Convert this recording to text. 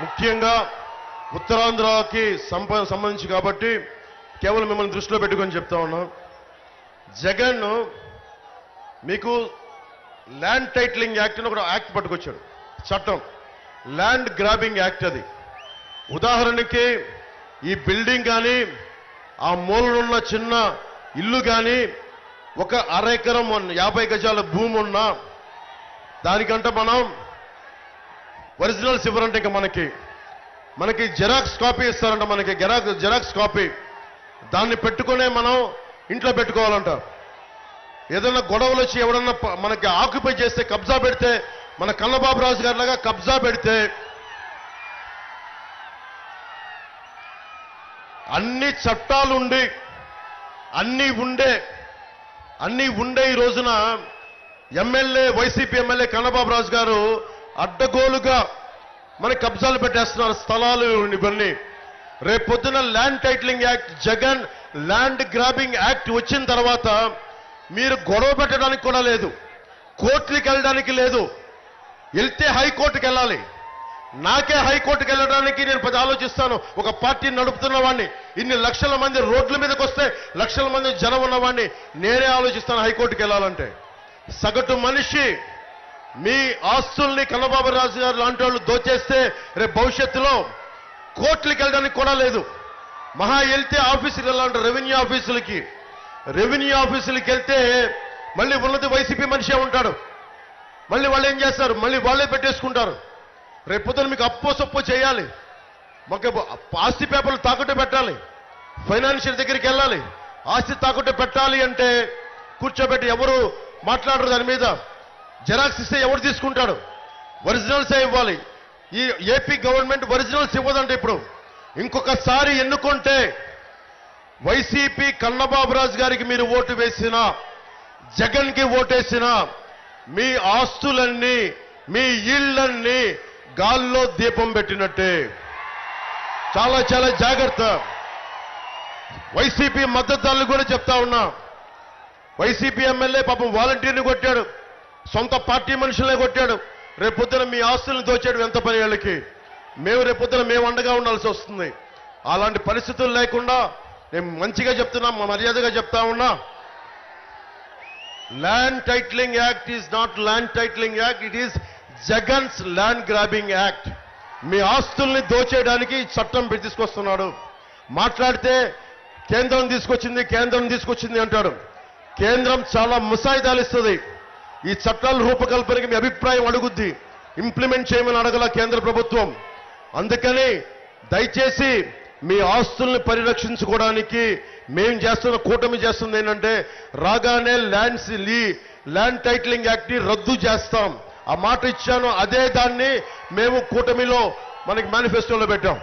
ముఖ్యంగా ఉత్తరాంధ్రకి సంప సంబంధించి కాబట్టి కేవలం మిమ్మల్ని దృష్టిలో పెట్టుకొని చెప్తా ఉన్నాం. జగన్ మీకు ల్యాండ్ టైటిలింగ్ యాక్ట్ అని ఒక యాక్ట్ పట్టుకొచ్చాడు. చట్టం. ల్యాండ్ గ్రాబింగ్ యాక్ట్ అది. ఉదాహరణకి ఈ బిల్డింగ్ కానీ ఆ మూలనున్న చిన్న ఇల్లు కానీ ఒక అర ఎకరం యాభై గజాల భూమి ఉన్నా దానికంటే మనం ఒరిజినల్స్ ఇవ్వరంటే ఇంకా మనకి మనకి జెరాక్స్ కాపీ ఇస్తారంట మనకి జెరాక్స్ జెరాక్స్ కాపీ. దాన్ని పెట్టుకునే మనం ఇంట్లో పెట్టుకోవాలంట. ఏదైనా గొడవలు వచ్చి ఎవడన్నా మనకి ఆక్యుపై చేస్తే కబ్జా పెడితే మన కన్నబాబు రాజు గారి లాగా కబ్జా పెడితే అన్ని చట్టాలుండి అన్ని ఉండే అన్ని ఉండే ఈ రోజున MLA YCP MLA Kannababu Raju గారు అడ్డగోలుగా మన కబ్జాలు పెట్టేస్తున్నారు స్థలాలు ఇవన్నీ. రేపొద్దున land titling act Jagan land grabbing act వచ్చిన తర్వాత మీరు గొడవ పెట్టడానికి కూడా లేదు. కోర్టుకి వెళ్ళడానికి లేదు. వెళ్తే హైకోర్టుకి వెళ్ళాలి. నాకే హైకోర్టుకి వెళ్ళడానికి నేను పది ఆలోచిస్తాను. ఒక పార్టీని నడుపుతున్న వాడిని ఇన్ని లక్షల మంది రోడ్ల మీదకి వస్తే లక్షల మంది జనం ఉన్నవాడిని నేనే ఆలోచిస్తాను హైకోర్టుకి వెళ్ళాలంటే. సగటు మనిషి మీ ఆస్తుల్ని కన్నబాబు రాజు గారు లాంటి వాళ్ళు దోచేస్తే రేపు భవిష్యత్తులో కోర్టులకు వెళ్ళడానికి కూడా లేదు. మహా వెళ్తే ఆఫీసుకి వెళ్ళాలంటే రెవెన్యూ ఆఫీసులకి. రెవెన్యూ ఆఫీసులకి వెళ్తే మళ్ళీ ఉన్నది వైసీపీ మనిషే ఉంటాడు. మళ్ళీ వాళ్ళు ఏం చేస్తారు? మళ్ళీ వాళ్ళే పెట్టేసుకుంటారు. రేపు పొద్దున మీకు అప్పో సొప్పో చేయాలి. మాకు ఆస్తి పేపర్లు తాకట్టు పెట్టాలి. ఫైనాన్షియల్ దగ్గరికి వెళ్ళాలి. ఆస్తి తాకట్టు పెట్టాలి అంటే కూర్చోబెట్టి ఎవరు మాట్లాడరు దాని మీద. జెరాక్స్ ఇస్తే ఎవరు తీసుకుంటాడు? ఒరిజినల్సే ఇవ్వాలి. ఈ ఏపీ గవర్నమెంట్ ఒరిజినల్స్ ఇవ్వదండి ఇప్పుడు. ఇంకొకసారి ఎన్నుకుంటే వైసీపీ కన్నబాబురాజు గారికి మీరు ఓటు వేసినా జగన్కి ఓటేసినా మీ ఆస్తులన్నీ మీ ఇళ్ళన్నీ గాల్లో దీపం పెట్టినట్టే. చాలా చాలా జాగ్రత్త. వైసీపీ మద్దతుదారులు కూడా చెప్తా ఉన్నా. వైసీపీ ఎమ్మెల్యే పాపం వాలంటీర్ని కొట్టాడు. సొంత పార్టీ మనుషులనే కొట్టాడు. రేపొద్దున మీ ఆస్తులను దోచాడు ఎంత పని వాళ్ళకి. మేము రేపొద్దున మేము అండగా ఉండాల్సి వస్తుంది. అలాంటి పరిస్థితులు లేకుండా నేను మంచిగా చెప్తున్నా మా మర్యాదగా చెప్తా ఉన్నా. Land titling act is not land titling act it is Jagan's land grabbing act మీ ఆస్తుల్ని దోచేయడానికి చట్టం తీసుకొస్తున్నాడు మాట్లాడితే కేంద్రం తీసుకొచ్చింది కేంద్రం తీసుకొచ్చింది అంటాడు. కేంద్రం చాలా ముసాయిదాలు ఇస్తుంది. ఈ చట్టాల రూపకల్పనకి మీ అభిప్రాయం అడుగుద్ది. ఇంప్లిమెంట్ చేయమని అడగల కేంద్ర ప్రభుత్వం. అందుకని దయచేసి మీ ఆస్తుల్ని పరిరక్షించుకోవడానికి మేము చేస్తున్న కూటమి చేస్తుంది ఏంటంటే రాగానే ల్యాండ్స్ లీ ల్యాండ్ టైటిలింగ్ యాక్ట్ని రద్దు చేస్తాం. ఆ మాట ఇచ్చాను అదే దాన్ని మేము కూటమిలో మనకి మేనిఫెస్టోలో పెట్టాం.